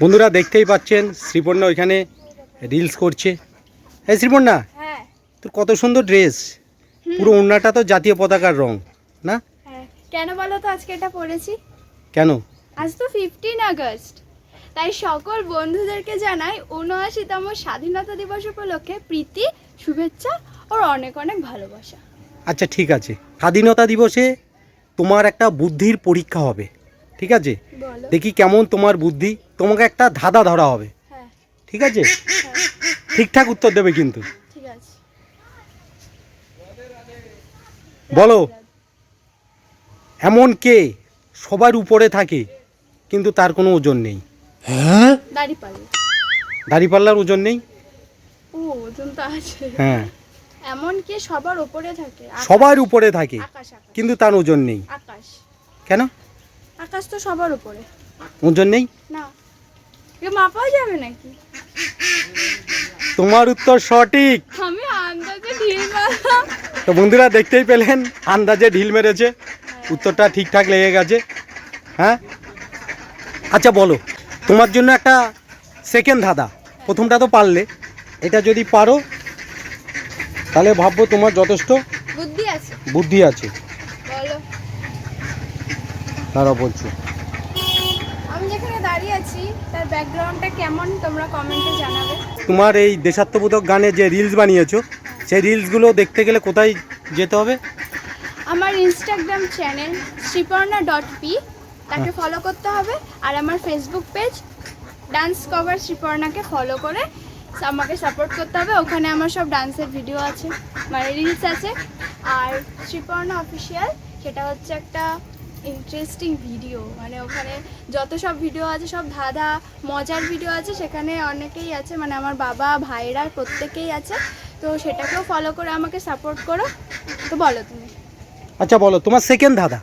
বন্ধুরা দেখতেই পাচ্ছেন শ্রীপর্ণা ওইখানে রিলস করছে। হ্যাঁ শ্রীপর্ণা হ্যাঁ। তোর কত সুন্দর ড্রেস পুরো ওড়নাটা তো জাতীয় পতাকার রং না? হ্যাঁ। কেন বলো তো আজকে এটা পড়েছি কেন? আজ তো ফিফটিন আগস্ট। তাই সকল বন্ধুদেরকে জানাই উনআশিতম স্বাধীনতা দিবস উপলক্ষে প্রীতি শুভেচ্ছা ওর অনেক অনেক ভালোবাসা। আচ্ছা ঠিক আছে। স্বাধীনতা দিবসে তোমার একটা বুদ্ধির পরীক্ষা হবে। ঠিক আছে? দেখি কেমন তোমার বুদ্ধি। তোমাকে একটা ধাঁধা ধরা হবে। হ্যাঁ। ঠিক আছে? ঠিকঠাক উত্তর দেবে কিন্তু। বলো। এমন কে? সবার উপরে থাকে কিন্তু তার কোনো ওজন নেই। দাড়ি পাল্লা দাড়িপাল্লার ওজন নেই? ও ওজন তো আছে। হ্যাঁ। এমন কি? সবার উপরে থাকে। সবার উপরে থাকে কিন্তু তার ওজন নেই। আকাশ। কেন? আকাশ তো সবার উপরে। ওজন নেই না। এ মাপাও যাবে নাকি? তোমার উত্তর সঠিক। আমি আন্দাজে ঢিল মারলাম। তো বন্ধুরা দেখতেই পেলেন আন্দাজে ঢিল মেরেছে। উত্তরটা ঠিকঠাক লেগে গেছে। হ্যাঁ? আচ্ছা বলো। তোমার জন্য একটা সেকেন্ড ধাঁধা। প্রথমটা তো পারলে। এটা যদি পারো তাহলে ভাববো তোমার যথেষ্ট বুদ্ধি আছে। বুদ্ধি আছে। তারা বলছো। আমি যেখানে দাঁড়িয়ে আছি তার ব্যাকগ্রাউন্ডটা কেমন তোমরা কমেন্টে জানাবে। তোমার এই দেশাত্মবোধক গানে যে রিলস বানিয়েছো সেই রিলসগুলো দেখতে গেলে কোথায় যেতে হবে? আমার Instagram channel Sriparna dot P তাকে ফলো করতে হবে। আর আমার ফেসবুক পেজ ডান্স কভার শ্রীপর্ণাকে ফলো করে আমাকে সাপোর্ট করতে হবে। ওখানে আমার সব ডান্সের ভিডিও আছে মানে রিলস আছে। আর শ্রীপর্ণা অফিসিয়াল সেটা হচ্ছে একটা ইন্টারেস্টিং ভিডিও মানে ওখানে যত সব ভিডিও আছে সব ধাঁধা মজার ভিডিও আছে সেখানে অনেকেই আছে মানে আমার বাবা ভাইরা প্রত্যেকেই আছে। তো সেটাকেও ফলো করে আমাকে সাপোর্ট করো। তো বলো তুমি। আচ্ছা বলো তোমার সেকেন্ড ধাঁধা?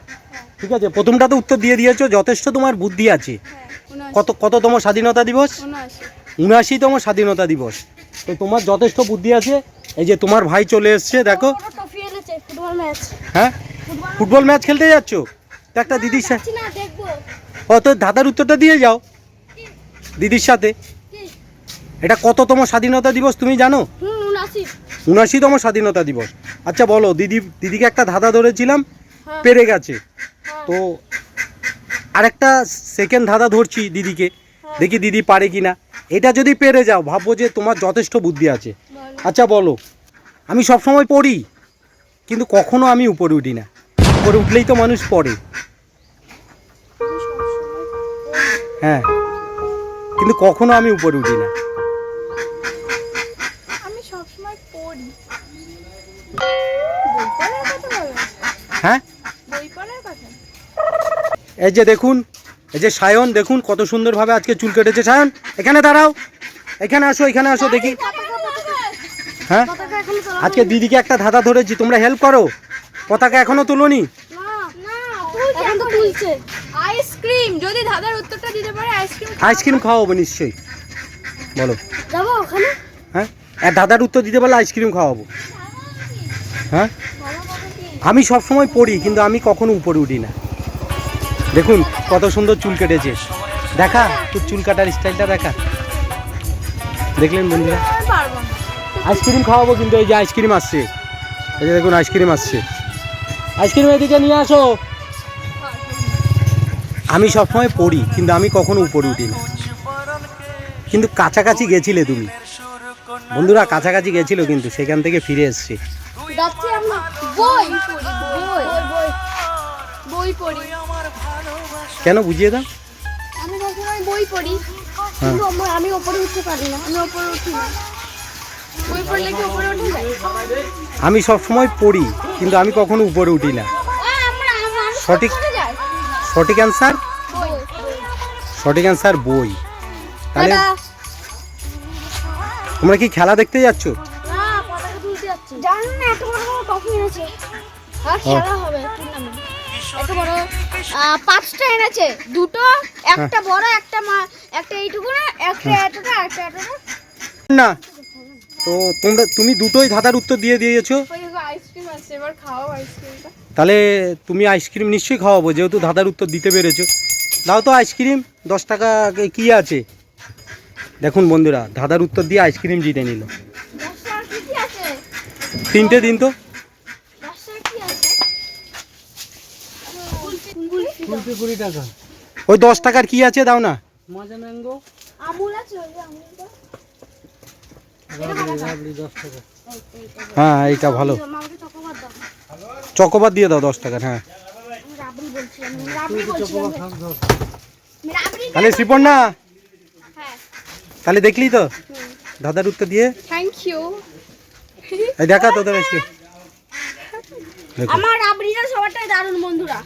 ঠিক আছে প্রথমটা তো উত্তর দিয়ে দিয়েছ যথেষ্ট তোমার বুদ্ধি আছে। হ্যাঁ উনআশি। কত কততম স্বাধীনতা দিবস? উনআশি। উনআশিতম স্বাধীনতা দিবস। তো তোমার যথেষ্ট বুদ্ধি আছে। এই যে তোমার ভাই চলে এসছে দেখো। হ্যাঁ? ফুটবল ম্যাচ খেলতে যাচ্ছ? একটা দিদির সাথে ও তো ধাঁধার উত্তরটা দিয়ে যাও। দিদির সাথে। এটা কততম স্বাধীনতা দিবস তুমি জানো? উনআশি। স্বাধীনতা দিবস। আচ্ছা বলো দিদি দিদিকে একটা ধাঁধা ধরেছিলাম হ্যাঁ। পেরে গেছে। তো আরেকটা সেকেন্ড ধাঁধা ধরছি দিদিকে। দেখি দিদি পারে কি না এটা যদি পেরে যাও ভাববো যে তোমার যথেষ্ট বুদ্ধি আছে। আচ্ছা বলো আমি সব সময় পড়ি কিন্তু কখনো আমি উপরে উঠি না। উপরে উঠলেই তো মানুষ পড়ে। হ্যাঁ। কিন্তু কখনো আমি উপরে উঠি না। আমি সবসময় পড়ি। হ্যাঁ? এই যে দেখুন এই যে সায়ন দেখুন কত সুন্দরভাবে আজকে চুল কেটেছে। সায়ন এখানে দাঁড়াও। এখানে আসো এখানে আসো দেখি। হ্যাঁ? আজকে দিদিকে একটা ধাঁধা ধরেছি তোমরা হেল্প করো। পতাকা এখনও তুলোনি? এখন তো তুলছে। আইসক্রিম যদি দাদার উত্তরটা দিতে পারে আইসক্রিম আইসক্রিম খাওয়াবো নিশ্চয়ই। বলো। যাব ওখানে? হ্যাঁ? আর দাদার উত্তর দিতে পারলে আইসক্রিম খাওয়াবো। হ্যাঁ? আমি সব সময় পড়ি কিন্তু আমি কখনো উপরে উঠি না। দেখুন কত সুন্দর চুল কেটেছে। দেখা তোর চুল কাটার স্টাইলটা দেখা। দেখলেন বন্ধুরা? আইসক্রিম খাওয়াবো কিন্তু এই যে আইসক্রিম আসছে। এই যে দেখুন আইসক্রিম আসছে। আইসক্রিম এদিকে নিয়ে আসো। আমি সবসময় পড়ি কিন্তু আমি কখনো উপরে উঠি না কিন্তু কাছাকাছি গেছিলে তুমি। বন্ধুরা কাছাকাছি গেছিল কিন্তু সেখান থেকে ফিরে এসছে। যাচ্ছি আমরা। বই পড়ি বই বই বই পড়ি। কেন বুঝিয়ে দাও। আমি বই পড়ি হ্যাঁ। আমি ওপরে উঠতে পারি না। আমি ওপরে উঠি না। আমি সবসময় পড়ি কিন্তু আমি কখনো উপরে উঠি না। সঠিক সঠিক অ্যান্সার বই সঠিক অ্যান্সার বই। তাহলে তোমরা কি খেলা দেখতে যাচ্ছ? বড় বড় বড় পাঁচটা এনেছে। দুটো একটা বড় একটা একটা এইটুকু না একটা এতটা একটা এতটা। না তো তোমরা তুমি দুটোই ধাঁধার উত্তর দিয়ে দিয়েছ? ওই দেখো আইসক্রিম আছে এবার খাও আইসক্রিমটা তাহলে তুমি আইসক্রিম নিশ্চয়ই খাওয়াবো যেহেতু ধাঁধার উত্তর দিতে পেরেছ। দাও তো আইসক্রিম দশ টাকা কি আছে? দেখুন বন্ধুরা দাদার উত্তর দিয়ে আইসক্রিম জিতে নিল। তিনটে দিন তো। ওই দশ টাকার কি আছে দাও না। মাজা ম্যাঙ্গো। আমুল আছে ওই যে আমুলটা রাবড়ি রাবড়ি দশ টাকা হ্যাঁ এইটা ভালো। চকোবার দিয়ে দাও দশ টাকার হ্যাঁ। তাহলে শ্রীপর্ণা হ্যাঁ তাহলে দেখলি তো? দাদার উত্তর দিয়ে। থ্যাংক ইউ দেখা তোদের আইসক্রিম আমার রাবড়িটা সবারটাই দারুণ বন্ধুরা।